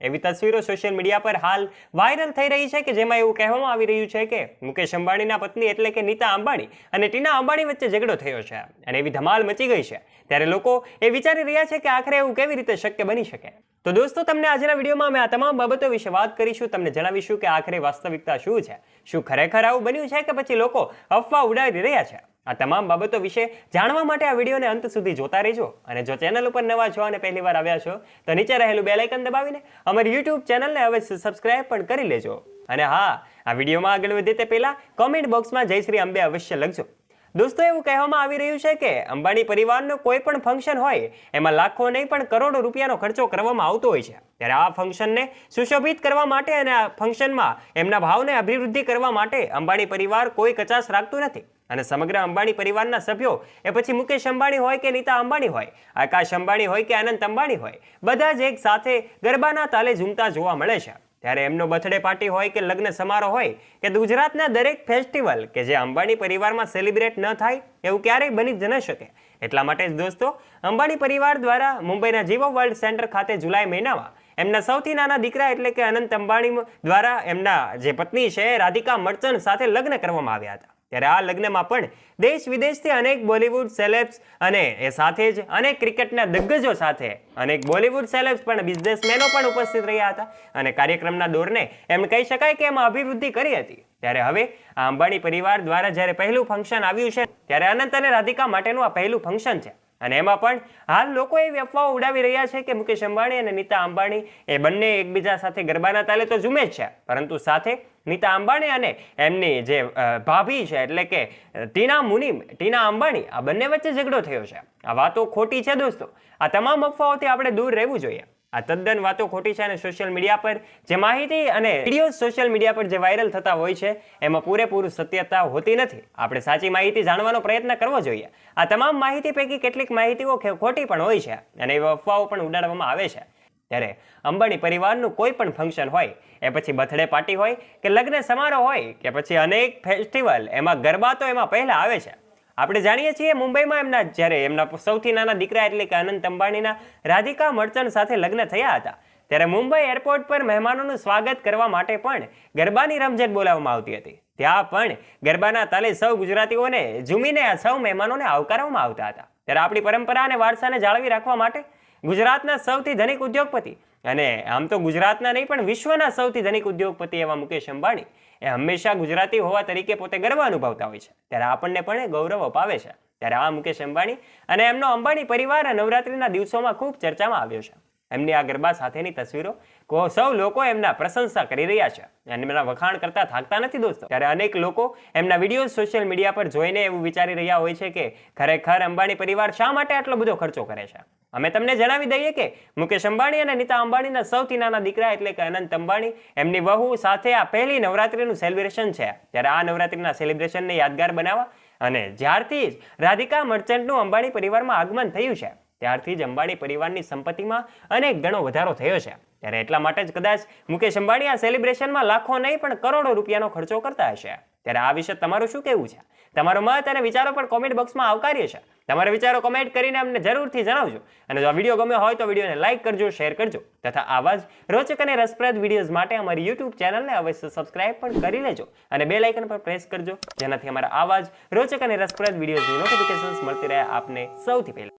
એવી તસવીરો social media પર હાલ વાયરલ થઈ રહી છે કે જેમાં એવું કહેવામાં આવી રહ્યું છે કે મુકેશ અંબાણીના પત્ની એટલે કે નીતા અંબાણી અને ટીના અંબાણી વચ્ચે ઝઘડો થયો છે અને એવી ધમાલ મચી ગઈ છે. ત્યારે લોકો એ વિચારી રહ્યા છે કે આખરે એવું કેવી રીતે શક્ય બની શકે. તો દોસ્તો, તમને આજના વિડીયોમાં અમે આ તમામ બાબતો વિશે વાત કરીશું. તમને જણાવીશું કે આખરે વાસ્તવિકતા શું છે? શું ખરેખર આવું બન્યું છે કે પછી લોકો અફવા ઉડાવી રહ્યા છે? આ તમામ બાબતો વિશે જાણવા માટે આ વિડીયોને અંત સુધી જોતા રહેજો અને જો ચેનલ ઉપર નવા છો અને પહેલી વાર આવ્યા છો, તો નીચે રહેલું આઇકન દબાવીને અમારી યુટ્યુબ ચેનલને હવે સબસ્ક્રાઇબ પણ કરી લેજો. અને હા, આ વિડીયોમાં આગળ વધે તે પહેલાં કોમેન્ટ બોક્સમાં જય શ્રી અંબે અવશ્ય લખજો. દોસ્તો, એવું કહેવામાં આવી રહ્યું છે કે અંબાણી પરિવારનો કોઈ પણ ફંક્શન હોય, એમાં લાખો નહીં પણ કરોડો રૂપિયાનો ખર્ચો કરવામાં આવતો હોય છે. ત્યારે આ ફંક્શનને સુશોભિત કરવા માટે અને આ ફંક્શનમાં એમના ભાવને અભિવૃદ્ધિ કરવા માટે અંબાણી પરિવાર કોઈ કચાશ રાખતું નથી. અને સમગ્ર અંબાણી પરિવારના સભ્યો, એ પછી મુકેશ અંબાણી હોય કે નીતા અંબાણી હોય, આકાશ અંબાણી હોય કે આનંદ અંબાણી હોય, બધા જ એક સાથે ગરબાના તાલે ઝૂમતા જોવા મળે છે. ત્યારે એમનો બર્થડે પાર્ટી હોય કે લગ્ન સમારોહ હોય, કે ગુજરાતના દરેક ફેસ્ટિવલ કે જે અંબાણી પરિવારમાં સેલિબ્રેટ ન થાય, એવું ક્યારેય બની જ ન શકે. એટલા માટે જ દોસ્તો, અંબાણી પરિવાર દ્વારા મુંબઈના જીવો વર્લ્ડ સેન્ટર ખાતે જુલાઈ મહિનામાં, એમના સૌથી નાના દીકરા એટલે કે અનંત અંબાણી દ્વારા એમના જે પત્ની છે, રાધિકા મર્ચન્ટ સાથે લગ્ન કરવામાં આવ્યા હતા. ત્યારે આ લગ્નમાં પણ દેશ વિદેશથી અનેક બોલિવૂડ સેલેબ્સ અને એ સાથે જ અનેક ક્રિકેટના દિગ્ગજો સાથે અનેક બોલિવૂડ સેલેબ્સ પણ બિઝનેસમેનો પણ ઉપસ્થિત રહ્યા હતા અને કાર્યક્રમના દોરને એમ કહી શકાય કે એમાં અભિવૃદ્ધિ કરી હતી. ત્યારે હવે આ અંબાણી પરિવાર દ્વારા જ્યારે પહેલું ફંક્શન આવ્યું છે, ત્યારે અનંત અને રાધિકા માટેનું આ પહેલું ફંક્શન છે. અને એમાં પણ હાલ લોકો એવી અફવાઓ ઉડાવી રહ્યા છે કે મુકેશ અંબાણી અને નીતા અંબાણી એ બંને એકબીજા સાથે ગરબાના તાલે તો ઝૂમે જ છે, પરંતુ સાથે નીતા અંબાણી અને એમની જે ભાભી છે એટલે કે ટીના મુનિમ, ટીના અંબાણી આ બંને વચ્ચે ઝઘડો થયો છે. આ વાતો ખોટી છે દોસ્તો. આ તમામ અફવાઓથી આપણે દૂર રહેવું જોઈએ. આ તદ્દન વાતો ખોટી છે અને સોશિયલ મીડિયા પર જે માહિતી અને વીડિયો સોશિયલ મીડિયા પર જે વાયરલ થતા હોય છે, એમાં પૂરેપૂરું સત્યતા હોતી નથી. આપણે સાચી માહિતી જાણવાનો પ્રયત્ન કરવો જોઈએ. આ તમામ માહિતી પૈકી કેટલીક માહિતીઓ ખોટી પણ હોય છે અને એવી અફવાઓ પણ ઉડાડવામાં આવે છે. ત્યારે અંબાણી પરિવારનું કોઈ પણ ફંક્શન હોય, એ પછી બર્થડે પાર્ટી હોય કે લગ્ન સમારોહ હોય કે પછી અનેક ફેસ્ટિવલ એમાં ગરબા તો એમાં પહેલાં આવે છે. આપણે જાણીએ છીએ મુંબઈમાં એમના જ્યારે એમના સૌથી નાના દીકરા એટલે કે અનંત અંબાણીના રાધિકા મર્ચન્ટ સાથે લગ્ન થયા હતા. ત્યારે મુંબઈ એરપોર્ટ પર મહેમાનોનું સ્વાગત કરવા માટે પણ ગરબાની રમઝટ બોલાવવામાં આવતી હતી. ત્યાં પણ ગરબાના તાલે સૌ ગુજરાતીઓને ઝૂમીને સૌ મહેમાનોને આવકારવામાં આવતા હતા. ત્યારે આપણી પરંપરા અને વારસાને જાળવી રાખવા માટે ગુજરાતના સૌથી ધનિક ઉદ્યોગપતિ અને આમ તો ગુજરાતના નહીં, પણ વિશ્વના સૌથી ધનિક ઉદ્યોગપતિ એવા મુકેશ અંબાણી એ હંમેશા ગુજરાતી હોવા તરીકે પોતે ગર્વ અનુભવતા હોય છે. ત્યારે આપણને પણ ગૌરવ અપાવે છે. ત્યારે આ મુકેશ અંબાણી અને એમનો અંબાણી પરિવાર નવરાત્રિના દિવસોમાં ખૂબ ચર્ચામાં આવ્યો છે. એમની આ ગરબા સાથેની તસવીરો સૌ લોકો એમના પ્રશંસા કરી રહ્યા છે. અને એમના વખાણ કરતા થાકતા નથી દોસ્તો. ત્યારે અનેક લોકો એમના વીડિયો સોશિયલ મીડિયા પર જોઈને એવું વિચારી રહ્યા હોય છે કે, ખરેખર અંબાણી પરિવાર શા માટે આટલો બધો ખર્ચો કરે છે? અમે તમને જણાવી દઈએ કે, મુકેશ અંબાણી અને નીતા અંબાણીના સૌથી નાના દીકરા એટલે કે અનંત અંબાણી, એમની વહુ સાથે આ પહેલી નવરાત્રિનું સેલિબ્રેશન છે. ત્યારે આ નવરાત્રિના સેલિબ્રેશનને યાદગાર બનાવવા અને જ્યારથી જ રાધિકા મર્ચન્ટનું અંબાણી પરિવારમાં આગમન થયું છે. ત્યારથી જ અંબાણી પરિવારની સંપત્તિમાં અનેક ગણો વધારો થયો છે. ત્યારે એટલા માટે જ કદાચ મુકેશ અંબાણી આ સેલિબ્રેશનમાં લાખો નહીં, પણ કરોડો રૂપિયાનો ખર્ચો કરતા હશે. ત્યારે આ વિશે તમારું શું કહેવું છે? તમારો મત અને વિચારો પણ કોમેન્ટ બોક્સમાં આવકાર્ય છે. તમારા વિચારો કોમેન્ટ કરીને અમને જરૂરથી જણાવજો. અને જો વીડિયો ગમ્યો હોય તો વિડીયોને લાઇક કરજો, શેર કરજો, તથા આવા જ રોચક અને રસપ્રદ વિડીયોઝ માટે અમારી યુટ્યુબ ચેનલને અવશ્ય સબસ્ક્રાઇબ પણ કરી લેજો. અને બે લાઇકન પર પ્રેસ કરજો, જેનાથી અમારા આવા જ રોચક અને રસપ્રદ વિડીયોઝની નોટિફિકેશન્સ મળતી રહે આપને સૌથી પહેલા.